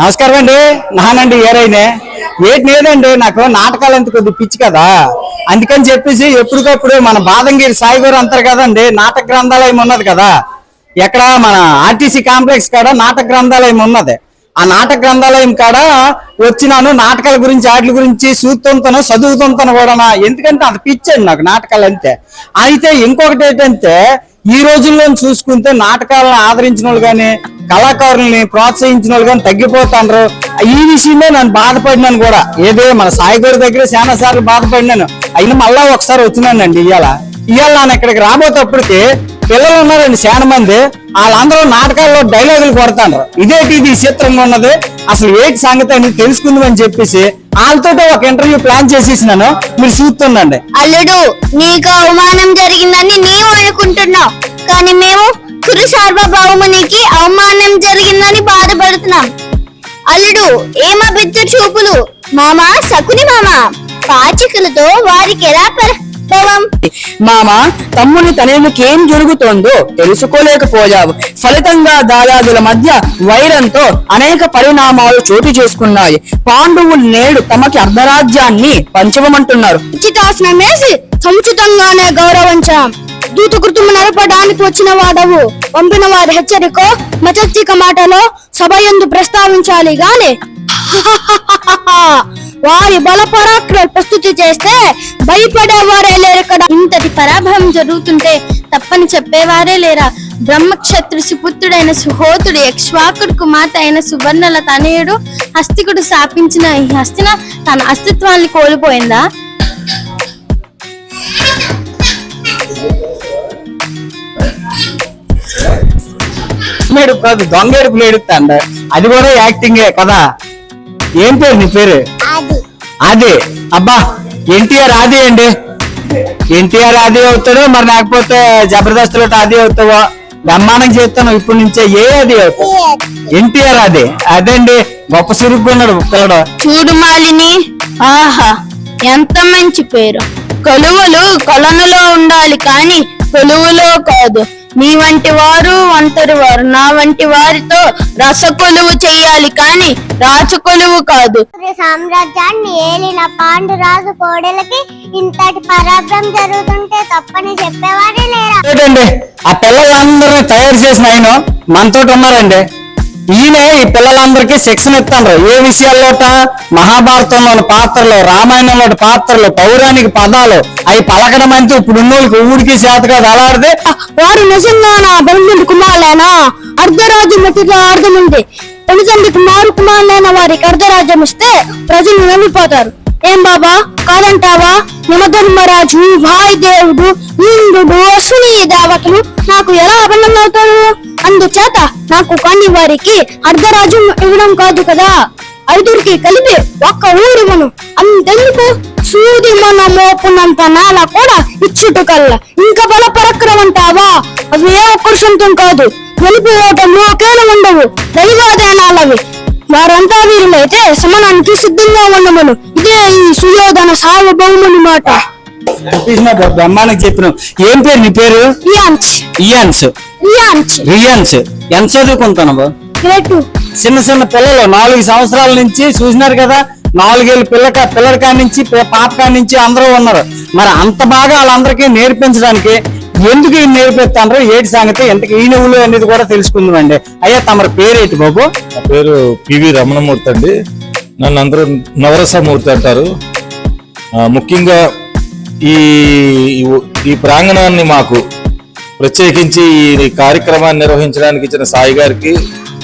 నమస్కారం అండి. నానండి ఏరైనా? ఏటి లేదండి నాకు నాటకాలు అంత కొద్ది పిచ్చి కదా. అందుకని చెప్పేసి ఎప్పటికప్పుడు మన బాదంగిరి సాయి గారు అంటారు కదండి నాటక గ్రంథాలయం ఉన్నది కదా. ఎక్కడ? మన ఆర్టీసీ కాంప్లెక్స్ కాడ నాటక గ్రంథాలయం ఉన్నది. ఆ నాటక గ్రంథాలయం కాడ వచ్చినాను నాటకాల గురించి వాటి గురించి చూస్తుంటాను చదువుతుంటాను కూడా ఎందుకంటే అంత పిచ్చండి నాకు నాటకాలు అంతే అయితే ఇంకొకటి ఏంటంటే ఈ రోజుల్లో చూసుకుంటే నాటకాలను ఆదరించిన వాళ్ళు కానీ కళాకారుల్ని ప్రోత్సహించిన వాళ్ళు కానీ తగ్గిపోతాండ్రు. ఈ విషయమే నేను బాధపడినాను కూడా. ఏదో మన సాయి గారి దగ్గర చాలా సార్లు బాధపడినాను. అయినా మళ్ళా ఒకసారి వచ్చినానండి ఇవాళ ఇవాళ నేను ఇక్కడికి రాబోతప్పటికి పిల్లలు ఉన్నారండి చాలా మంది. వాళ్ళందరూ నాటకాల్లో డైలాగులు కొడతాండ్రు. ఇదేటి ఇది చిత్రంగా ఉన్నది. అసలు ఏంటి సంగతి అని తెలుసుకుందామని చెప్పేసి వాళ్ళతో ఒక ఇంటర్వ్యూ ప్లాన్ చేసేసినాను. మీరు చూస్తుండండి. అల్లుడు నీకు అవమానం జరిగిందని నీవు అనుకుంటున్నావు. కానీ మేము కురు సార్వభౌమునికి అవమానం జరిగిందని బాధపడుతున్నాం. అల్లుడు ఏమా బిడ్డ చూపులు. మామ సకుని మామ పాచికలతో వారికి ఎలా ప్రభావం? మామ తమ్ముని తనేమికేం జరుగుతోందో తెలుసుకోలేకపోయావు. ఫలితంగా దాయాదుల మధ్య వైరంతో అనేక పరిణామాలు చోటు చేసుకున్నాయి. పాండవులు నేడు తమకి అర్ధరాజ్యాన్ని పంచవమంటున్నారు. ఉచితాసనం వేసి సముచితంగానే గౌరవించాం. దూతకృతము నడపడానికి వచ్చిన వాడవు. పంపిన వారి హెచ్చరికో మచత్తిక మాటలో సభ ఎందు ప్రస్తావించాలి గాని. వారి బల పరాక్రమ ప్రస్తుతి చేస్తే భయపడేవారే లేరు ఇక్కడ ఇంతటి పరాభవం జరుగుతుంటే తప్పని చెప్పేవారే లేరా? బ్రహ్మక్షత్రు సుపుత్రుడైన సుహోతుడు యక్ష్వాకుడు కుమార్తె అయిన సువర్ణల తనయుడు హస్తికుడు స్థాపించిన ఈ హస్తిన తన అస్తిత్వాన్ని కోల్పోయిందా? ఏడుపు కాదు దొంగ ఏడుపులు ఏడుస్తాండ అది కూడా యాక్టింగే కదా? ఏం పేరు నీ పేరు? అది అబ్బా ఎన్టీఆర్ ఆది అండి ఎన్టీఆర్ ఆది అవుతాడు మరి లేకపోతే జబర్దస్త్లో ఆది అవుతావో? బ్రహ్మాండం చేస్తాను ఇప్పటి నుంచే ఏ అది అవుతావు? ఎన్టీఆర్ ఆది. అదండి గొప్ప సురుక్కున్నాడు పిల్లడు చూడు మాలిని. ఆహా ఎంత మంచి పేరు. కొలువులు కొలనులో ఉండాలి కానీ కొలువులో కాదు. నీ వంటి వారు ఒంటరి వారు. నా వంటి వారితో రస కొలువు చెయ్యాలి కానీ రాచ కొలువు కాదు. సామ్రాజ్యాన్ని ఏలిన పాండురాజు కోడలకి ఇంతటి పరాభం జరుగుతుంటే తప్పని చెప్పేవారే లేరా? ఆ పిల్లలందరినీ తయారు చేసిన ఆయన మనతో ఉన్నారండి. ఈయన ఈ పిల్లలందరికీ శిక్షణ ఇస్తాను ఏ విషయాల్లోట? మహాభారతంలోని పాత్రలు రామాయణంలోని పాత్రలు పౌరాణిక పదాలు అవి పలకడం అంటే ఇప్పుడు ఉన్నోళ్ళకి ఊరికి చేత కాదు. అలాడితే వాడు నిజంగా నా బంధువులు కుమారులేనా? అర్ధరాజ్యం మట్టిలో అర్థముంది తల్లిదండ్రి కుమారు కుమారులైన వారికి అర్ధరాజ్యం ఇస్తే ప్రజలు నమ్మిపోతారు ఏం బాబా? కాదంటావా? నిమధర్మరాజు వాయుదేవుడు ఇంద్రుడు అశ్విని దేవతలు నాకు ఎలా అభిన్నం అవుతారు అందుచేత నాకు కాని వారికి అర్ధరాజు ఇవ్వడం కాదు కదా. ఐదురికి కలిపి ఒక్క ఊరివను అంతెందుకు? సూది మన మోపునంత నాల కూడా ఇచ్చుట కల్లా ఇంకా బల పరక్రమంటావా అవి ఏ ఒక్కరు సొంతం కాదు గెలిపేట మోకేలు ఉండవు. దైవాదేనాలవి వారంతా వీరులైతే సమనానికి సిద్ధంగా ఉండమను ఇదే ఈ సుయోధన సార్వభౌముని మాట. చూపించిన బ్రహ్మానికి చెప్పిన ఏం పేరు నీ పేరు? ఇయాన్స్ రియాన్స్. ఎంత చదువుకుంటున్నావు గ్రేట్ చిన్న చిన్న పిల్లలు నాలుగు సంవత్సరాల నుంచి చూసినారు కదా నాలుగేళ్ళు పిల్లక పిల్లల కాడి నుంచి పాప కాడి నుంచి అందరూ ఉన్నారు. మరి అంత బాగా వాళ్ళందరికీ నేర్పించడానికి ఎందుకు ఈయన నేర్పిస్తాండ్రు? ఏటి సంగతి? ఎంతకి ఈ నువ్వులు అనేది కూడా తెలుసుకుందామండి. అయ్యా తమరి పేరేంటి బాబు? నా పేరు పివి రమణమూర్తి అండి. నన్ను అందరూ నవరసమూర్తి అంటారు. ఆ, ముఖ్యంగా ఈ ఈ- ప్రాంగణాన్ని మాకు ప్రత్యేకించి ఈ కార్యక్రమాన్ని నిర్వహించడానికి ఇచ్చిన సాయి గారికి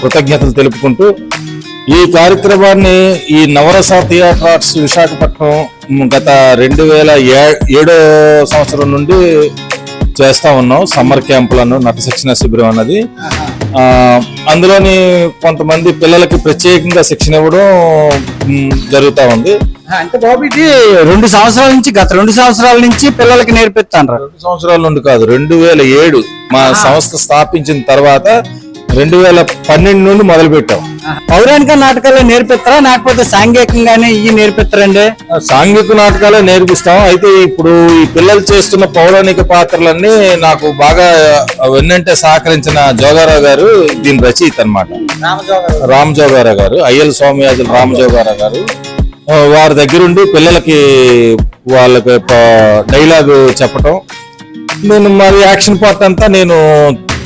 కృతజ్ఞతలు తెలుపుకుంటూ ఈ కార్యక్రమాన్ని ఈ నవరస థియేటర్ ఆర్ట్స్ విశాఖపట్నం గత రెండు వేల ఏడో సంవత్సరం నుండి చేస్తా ఉన్నాం. సమ్మర్ క్యాంపులను నట శిక్షణ శిబిరం అన్నది. అందులోని కొంతమంది పిల్లలకి ప్రత్యేకంగా శిక్షణ ఇవ్వడం జరుగుతా ఉంది. అంటే బాబు ఇది రెండు సంవత్సరాల నుంచి గత రెండు సంవత్సరాల నుంచి పిల్లలకి నేర్పిస్తాండ్రు. రెండు సంవత్సరాల నుండి కాదు రెండు వేల ఏడు మా సంస్థ స్థాపించిన తర్వాత రెండు వేల పన్నెండు నుండి మొదలు పెట్టాం పౌరాణిక నాటకాలు నేర్పిస్తారా? లేకపోతే సాంఘికంగానే ఇవి నేర్పిస్తారండి? సాంఘిక నాటకాలే నేర్పిస్తాం. అయితే ఇప్పుడు ఈ పిల్లలు చేస్తున్న పౌరాణిక పాత్రలన్నీ నాకు బాగా వెన్నంటే సహకరించిన జోగారావు గారు దీని రచయిత అన్నమాట. రామ్ జోగారావు గారు అయ్యల్ స్వామియాజుల రామ్ జోగారావు గారు. వారి దగ్గరుండి పిల్లలకి వాళ్ళకి డైలాగ్ చెప్పటం. నేను మరి యాక్షన్ పార్ట్ అంతా నేను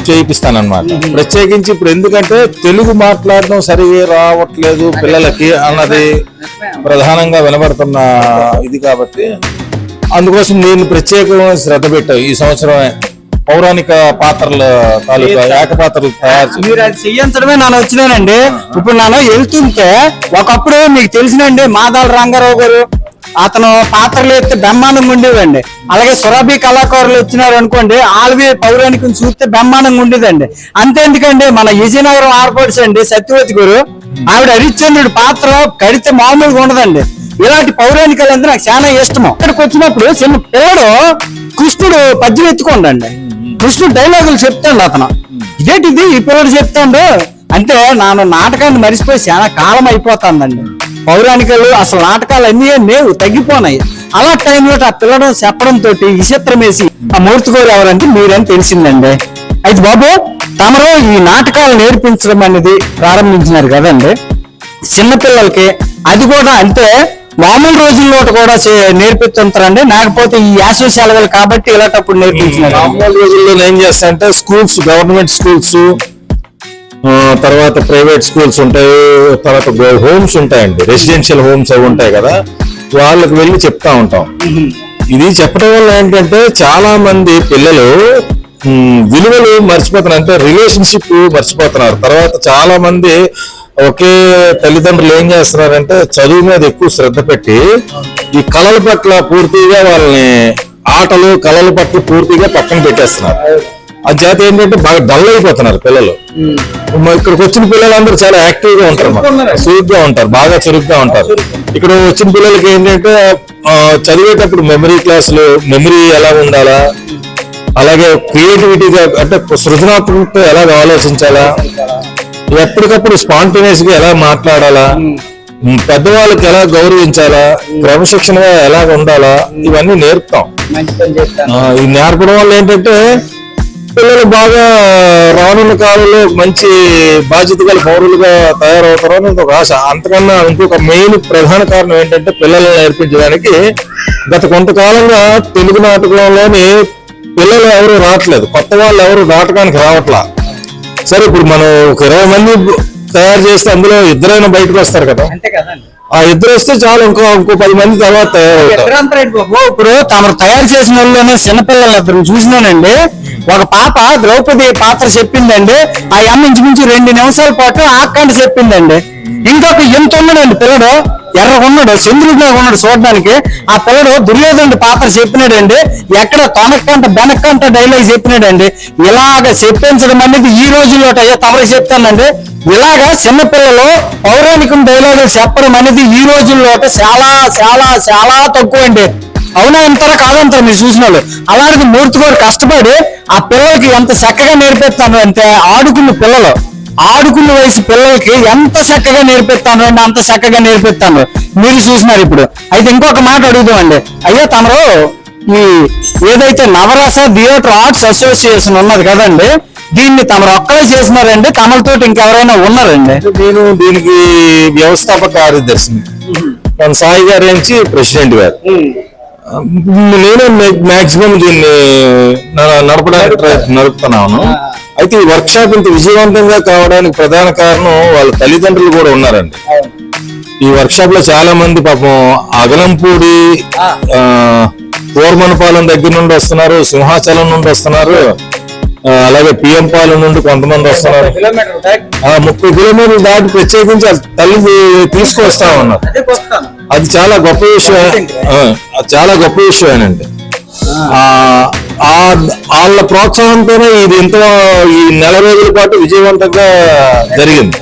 చేయిస్తాను అనమాట ప్రత్యేకించి ఇప్పుడు ఎందుకంటే తెలుగు మాట్లాడడం సరిగా రావట్లేదు పిల్లలకి అన్నది ప్రధానంగా వినబడుతున్న ఇది కాబట్టి అందుకోసం నేను ప్రత్యేకమైన శ్రద్ధ పెట్టాను ఈ సంవత్సరమే. పౌరాణిక పాత్రల తాలూకా ఏకపాత్రలు తయారు చేసి మీరు అది చెయ్యించడమే నేను వచ్చినానండి. ఇప్పుడు నేను వెళ్తుంటే ఒకప్పుడు మీకు తెలిసినండి మాదాల రంగారావు గారు అతను పాత్రలు ఎత్తే బ్రహ్మాండంగా ఉండేదండి. అలాగే సురభి కళాకారులు వచ్చినారు అనుకోండి ఆల్వి పౌరాణికం చూస్తే బ్రహ్మాండంగా ఉండేదండి. అంతే ఎందుకండి మన విజయనగరం ఆర్పడ్స్ అండి సత్యవతి గురు ఆవిడ హరిశ్చంద్రుడి పాత్ర కడితే మామూలుగా ఉండదండి. ఇలాంటి పౌరాణికాలు అంటే నాకు చాలా ఇష్టము. ఇక్కడికి వచ్చినప్పుడు చిన్న పిల్లడు కృష్ణుడు పద్యం ఎత్తుకోండి కృష్ణుడు డైలాగులు చెప్తాడు అతను. ఇదేంటిది? ఈ పిల్లడు చెప్తాడు. అంటే నాను నాటకాన్ని మరిచిపోయి చాలా కాలం అయిపోతుందండి. పౌరాణికలు అసలు నాటకాలు అన్నీ లేవు తగ్గిపోనాయి. అలా టైంలో ఆ పిల్లడం చెప్పడం తోటి విచిత్రం వేసి ఆ మూర్తి గారు ఎవరంటే మీరని తెలిసిందండి. అయితే బాబు తమరు ఈ నాటకాలు నేర్పించడం అనేది ప్రారంభించినారు కదండి. చిన్నపిల్లలకి అది కూడా అంటే మామూలు రోజుల్లో కూడా చే- నేర్పిస్తుంటారండి. లేకపోతే ఈ యాసవి సెలవులు కాబట్టి ఇలాంటప్పుడు నేర్పించినారు. మామూలు రోజుల్లో ఏం చేస్తా అంటే స్కూల్స్ గవర్నమెంట్ స్కూల్స్ తర్వాత ప్రైవేట్ స్కూల్స్ ఉంటాయి తర్వాత హోమ్స్ ఉంటాయండి. రెసిడెన్షియల్ హోమ్స్ అవి ఉంటాయి కదా వాళ్ళకి వెళ్ళి చెప్తా ఉంటాం. ఇది చెప్పడం వల్ల ఏంటంటే చాలా మంది పిల్లలు విలువలు మర్చిపోతున్నారు. అంటే రిలేషన్షిప్ మర్చిపోతున్నారు. తర్వాత చాలా మంది ఒకే తల్లిదండ్రులు ఏం చేస్తున్నారంటే చదువు మీద ఎక్కువ శ్రద్ధ పెట్టి ఈ కళల పట్ల పూర్తిగా వాళ్ళని ఆటలు కళల పట్ల పూర్తిగా పక్కన పెట్టేస్తున్నారు. ఆ జాతి ఏంటంటే బాగా డల్ అయిపోతున్నారు పిల్లలు. ఇక్కడికి వచ్చిన పిల్లలందరూ చాలా యాక్టివ్గా ఉంటారు. చురుగ్గా ఉంటారు బాగా చురుగ్గా ఉంటారు. ఇక్కడ వచ్చిన పిల్లలకి ఏంటంటే చదివేటప్పుడు మెమరీ క్లాసులు మెమరీ ఎలా ఉండాలా? అలాగే క్రియేటివిటీగా అంటే సృజనాత్మకత ఎలా ఆలోచించాలా? ఎప్పటికప్పుడు స్పాంటేనియస్గా ఎలా మాట్లాడాలా? పెద్దవాళ్ళకి ఎలా గౌరవించాలా? క్రమశిక్షణగా ఎలా ఉండాలా? ఇవన్నీ నేర్పుతాం. ఈ నేర్పడం వల్ల ఏంటంటే పిల్లలు బాగా రానున్న కాలంలో మంచి బాధ్యత గల పౌరులుగా తయారవుతారు ఒక ఆశ. అంతకన్నా ఇంకొక మెయిన్ ప్రధాన కారణం ఏంటంటే పిల్లల్ని నేర్పించడానికి గత కొంతకాలంగా తెలుగు నాటకంలోని పిల్లలు ఎవరు రావట్లేదు. కొత్త వాళ్ళు ఎవరు నాటకానికి రావట్లా. సరే ఇప్పుడు మనం ఒక ఇరవై మంది తయారు చేస్తే అందులో ఇద్దరైనా బయటకు వస్తారు కదా. ఆ ఇద్దరు వస్తే చాలు ఇంకో ఇంకో పది మంది తర్వాత తయారవుతారు. ఇప్పుడు తమరు తయారు చేసిన వాళ్ళలోనే చిన్నపిల్లలు ఇద్దరు చూసినానండి. ఒక పాప ద్రౌపది పాత్ర చెప్పిందండి. ఆ అమ్మ ఇంచుమించు రెండు నిమిషాల పాటు ఆకండ చెప్పిందండి. ఇంకొక ఎంత ఉన్నాడండి పిల్లడు? ఎర్ర ఉన్నాడు చంద్రుడిగా ఉన్నాడు చూడడానికి. ఆ పిల్లడు దుర్యోధనుడి పాత్ర చెప్పినాడండి. ఎక్కడ తొనక్కంట బెనక్కంట డైలాగ్ చెప్పినాడండి. ఇలాగ చెప్పించడం అనేది ఈ రోజుల్లో అయ్యా తమరు చెప్తానండి. ఇలాగా చిన్నపిల్లలు పౌరాణికం డైలాగులు చెప్పడం అనేది ఈ రోజుల్లో చాలా చాలా చాలా తక్కువ అండి అవునా అంటారా కాదంటారు మీరు చూసిన వాళ్ళు అలాంటిది మూర్తి గారు కష్టపడి ఆ పిల్లలకి ఎంత చక్కగా నేర్పిస్తాను అంటే ఆడుకున్న పిల్లలు ఆడుకున్న వయసు పిల్లలకి ఎంత చక్కగా నేర్పిస్తాను అండి అంత చక్కగా నేర్పిస్తాను మీరు చూసినారు ఇప్పుడు. అయితే ఇంకొక మాట అడుగుదామండి. అయ్యా తమరు ఈ ఏదైతే నవరస థియేటర్ ఆర్ట్స్ అసోసియేషన్ ఉన్నది కదండి దీన్ని తమరు ఒక్కరే చేసినారండి తమలతోటి ఇంకెవరైనా ఉన్నారండి? నేను దీనికి వ్యవస్థాపక కార్యదర్శిని మన సాయి గారి నుంచి ప్రెసిడెంట్ గారు. నేను మాక్సిమం దీన్ని నడపడానికి నడుపుతున్నాను. అయితే ఈ వర్క్ షాప్ ఇంత విజయవంతంగా కావడానికి ప్రధాన కారణం వాళ్ళ తల్లిదండ్రులు కూడా ఉన్నారండి. ఈ వర్క్ షాప్లో చాలా మంది పాపం అగలంపూడి ఆ, కోరమనపాలెం దగ్గర నుండి వస్తున్నారు సింహాచలం నుండి వస్తున్నారు. అలాగే పిఎం పాలెం నుండి కొంతమంది వస్తున్నారు. ఆ ముప్పై కిలోమీటర్లు దాటి ప్రత్యేకించి తల్లి తీసుకొస్తా ఉన్నారు అది చాలా గొప్ప విషయం. చాలా గొప్ప విషయమేనండి. వాళ్ళ ప్రోత్సాహంతోనే ఇది ఎంతో ఈ నెల రోజుల పాటు విజయవంతంగా జరిగింది.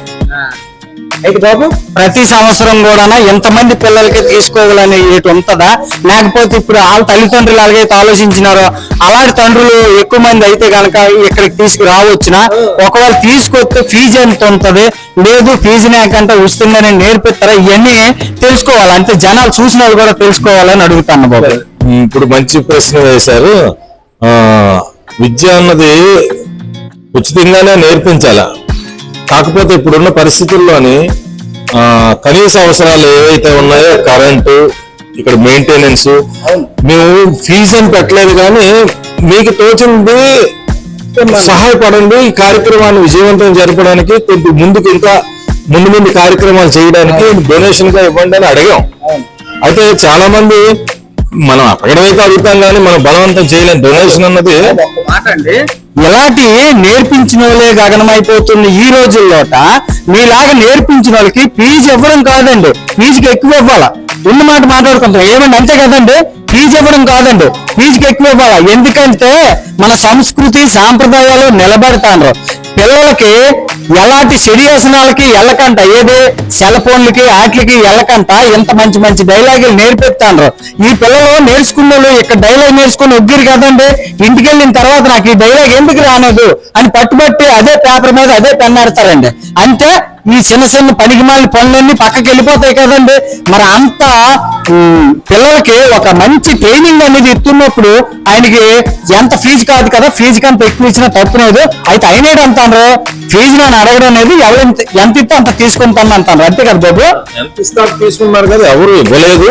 అయితే బాబు? ప్రతి సంవత్సరం కూడా ఎంతమంది పిల్లలకి తీసుకోగలనే ఉంటుందా? లేకపోతే ఇప్పుడు వాళ్ళ తల్లిదండ్రులు ఎలాగైతే ఆలోచించినారో అలాంటి తండ్రులు ఎక్కువ మంది అయితే కనుక ఇక్కడికి తీసుకురావచ్చునా? ఒకవేళ తీసుకొస్తే ఫీజు ఎంత ఉంటుంది? లేదు ఫీజు నాకంటే వస్తుందని నేర్పిస్తారా? ఇవన్నీ తెలుసుకోవాలి. అంటే జనాలు చూసిన వాళ్ళు కూడా తెలుసుకోవాలని అడుగుతాను బాబు. ఇప్పుడు మంచి ప్రశ్న వేశారు. విద్య అన్నది ఉచితంగానే నేర్పించాలా? కాకపోతే ఇప్పుడున్న పరిస్థితుల్లోని కనీస అవసరాలు ఏవైతే ఉన్నాయో కరెంటు ఇక్కడ మెయింటెనెన్స్ మేము ఫీజు అని పెట్టలేదు కానీ మీకు తోచింది సహాయపడండి. ఈ కార్యక్రమాన్ని విజయవంతం జరపడానికి కొంచెం ముందుకు ఇంకా ముందు ముందు కార్యక్రమాలు చేయడానికి డొనేషన్గా ఇవ్వండి అని అడిగాం. అయితే చాలా మంది మనం అడగడమైతే అడుగుతాం కానీ మనం బలవంతం చేయలేం డొనేషన్ అన్నది మాట అండి. ఇలాంటి నేర్పించిన వాళ్ళే గగనమైపోతుంది ఈ రోజుల్లోట. మీలాగా నేర్పించిన వాళ్ళకి ఫీజు ఇవ్వడం కాదండి. ఫీజుకి ఎక్కువ ఇవ్వాలా? ఉన్న మాట మాట్లాడుకుంటాం ఏమండి అంతే కదండి? ఫీజు ఇవ్వడం కాదండి. ఫీజుకి ఎక్కువ ఇవ్వాలా? ఎందుకంటే మన సంస్కృతి సాంప్రదాయాలు నిలబెడతాను పిల్లలకి ఎలాంటి శరీరాసనాలకి ఎల్లకంట? ఏది? సెల్ ఫోన్లకి వాటికి ఎల్లకంట? ఇంత మంచి మంచి డైలాగులు నేర్పిస్తాను ఈ పిల్లలు నేర్చుకున్న ఇక్కడ డైలాగ్ నేర్చుకుని ఒగ్గిరు కదండి? ఇంటికి వెళ్ళిన తర్వాత నాకు ఈ డైలాగ్ ఎందుకు రానదు? అని పట్టుబట్టి అదే పేపర్ మీద అదే పెన్నాడతారండి అంటే ఈ చిన్న చిన్న పనికిమాలిన పనులన్నీ పక్కకి వెళ్ళిపోతాయి కదండి. మరి అంత పిల్లలకి ఒక మంచి ట్రైనింగ్ అనేది ఇస్తున్నప్పుడు ఆయనకి ఎంత ఫీజు కాదు కదా ఫీజు కంత ఎక్కువ ఇచ్చినా తప్పు లేదు. అయితే అయినేది అంటారు? ఫీజు నేను అడగడం అనేది ఎవరు ఎంత- ఇస్తే అంత తీసుకుంటాను అంటారు. అంతే కదా బాబు? ఎంత ఇస్తారు తీసుకున్నారు కదా ఎవరు ఇవ్వలేదు.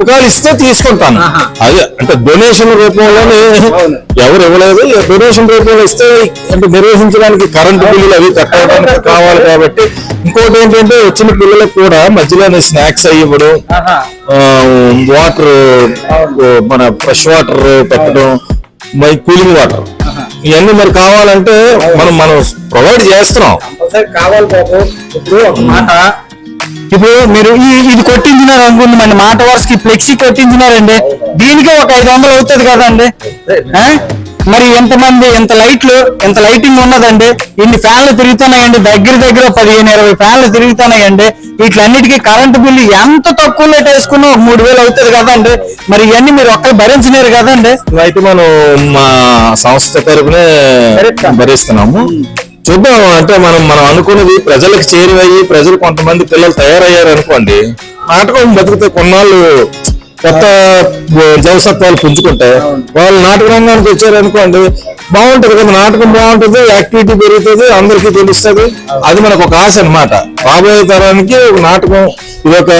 ఒకవేళ ఇస్తే తీసుకుంటాను. అదే అంటే డొనేషన్ రూపంలోనే ఎవరు ఇవ్వలేదు. డొనేషన్ రూపంలో ఇస్తే అంటే నిర్వహించడానికి కరెంటు బిల్లులు అవి కట్టడానికి కావాలి కాబట్టి ఇంకోటి ఏంటంటే వచ్చిన పిల్లలకు కూడా మధ్యలోనే స్నాక్స్ ఇవ్వడం వాటర్ మన ఫ్రెష్ వాటర్ పెట్టడం మై కూలింగ్ వాటర్. ఇవన్నీ మరి కావాలంటే మనం మనం ప్రొవైడ్ చేస్తున్నాం. కావాలి బాబు. ఇప్పుడు ఒక మాట. ఇప్పుడు మీరు ఇది కొట్టించినారు అనుకుంది మన మాట వరుసకి ఫ్లెక్సీ కొట్టించినారండి. దీనికి ఒక ఐదు వందలు అవుతుంది కదండి? మరి ఎంతమంది ఎంత లైట్లు ఎంత లైటింగ్ ఉన్నదండి? ఇన్ని ఫ్యాన్లు తిరుగుతున్నాయండి. దగ్గర దగ్గర పదిహేను ఇరవై ఫ్యాన్లు తిరుగుతున్నాయండి. వీటిలన్నిటికీ కరెంటు బిల్లు ఎంత తక్కువ రేట్ వేసుకున్నా ఒక మూడు వేలు అవుతుంది కదండి. మరి ఇవన్నీ మీరు ఒక్కరు భరించలేరు కదండి. అయితే మనం మా సంస్థ తరపునే భరిస్తాం. భరిస్తున్నాము. చూద్దాం అంటే మనం మనం అనుకున్నది ప్రజలకు చేరువయ్యి ప్రజలు కొంతమంది పిల్లలు తయారయ్యారు అనుకోండి నాటకం బతికితే కొన్నాళ్ళు కొత్త జవసత్వాలు పుంజుకుంటాయి వాళ్ళు నాటక రంగానికి వచ్చారు అనుకోండి బాగుంటది కదా నాటకం బాగుంటుంది యాక్టివిటీ పెరుగుతుంది అందరికీ తెలుస్తుంది. అది మనకు ఒక ఆశ అన్నమాట. రాబోయే తరానికి ఒక నాటకం ఇది ఒక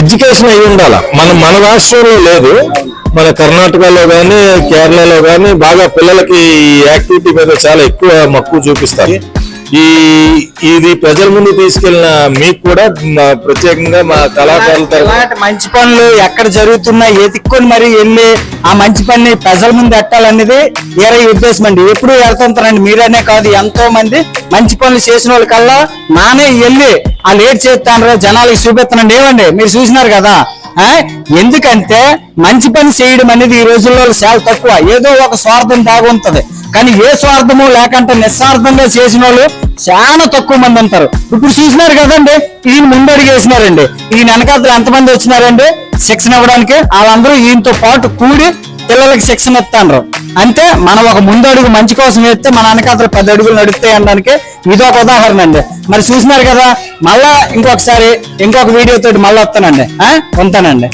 ఎడ్యుకేషన్ అయి ఉండాలి. మన మన రాష్ట్రంలో లేదు. మన కర్ణాటకలో కానీ కేరళలో కానీ బాగా పిల్లలకి ఈ యాక్టివిటీ మీద చాలా ఎక్కువ మక్కువ చూపిస్తారు. ఈ ఇది ప్రజల ముందు తీసుకెళ్ళిన మీకు కూడా ప్రత్యేకంగా మా కళాకారుల తరఫున. మంచి పనులు ఎక్కడ జరుగుతున్నా ఎత్తుక్కొని మరి వెళ్ళి ఆ మంచి పని ప్రజల ముందు ఎట్టాలనేది వేరే ఉద్దేశం అండి ఎప్పుడు వెళ్తుంటారండి మీరనే కాదు ఎంతో మంది మంచి పనులు చేసిన వాళ్ళకల్లా నానే వెళ్ళి ఆ లేట్ చేస్తాను జనాలకి చూపిస్తానండి. ఏమండి మీరు చూసినారు కదా ఎందుకంటే మంచి పని చేయడం అనేది ఈ రోజుల్లో చాలా తక్కువ. ఏదో ఒక స్వార్థం దాగి కానీ ఏ స్వార్థము లేకుంటే నిస్వార్థంగా చేసిన వాళ్ళు చాలా తక్కువ మంది ఉంటారు. ఇప్పుడు చూసినారు కదండి ఈయన ముందడుగు వేసినారండి ఈయన వెనకాతలు ఎంతమంది వచ్చినారండి? శిక్షణ ఇవ్వడానికి వాళ్ళందరూ ఈయనతో పాటు కూడి పిల్లలకి శిక్షణ ఇస్తాండ్రు. అంటే మనం ఒక ముందు అడుగు మంచి కోసం వేస్తే మన వెనకాతలు పది అడుగులు నడుస్తాయి అనడానికి ఇది ఒక ఉదాహరణ అండి. మరి చూసినారు కదా మళ్ళా ఇంకొకసారి ఇంకొక వీడియో తోటి మళ్ళీ వస్తానండి. ఉంటానండి.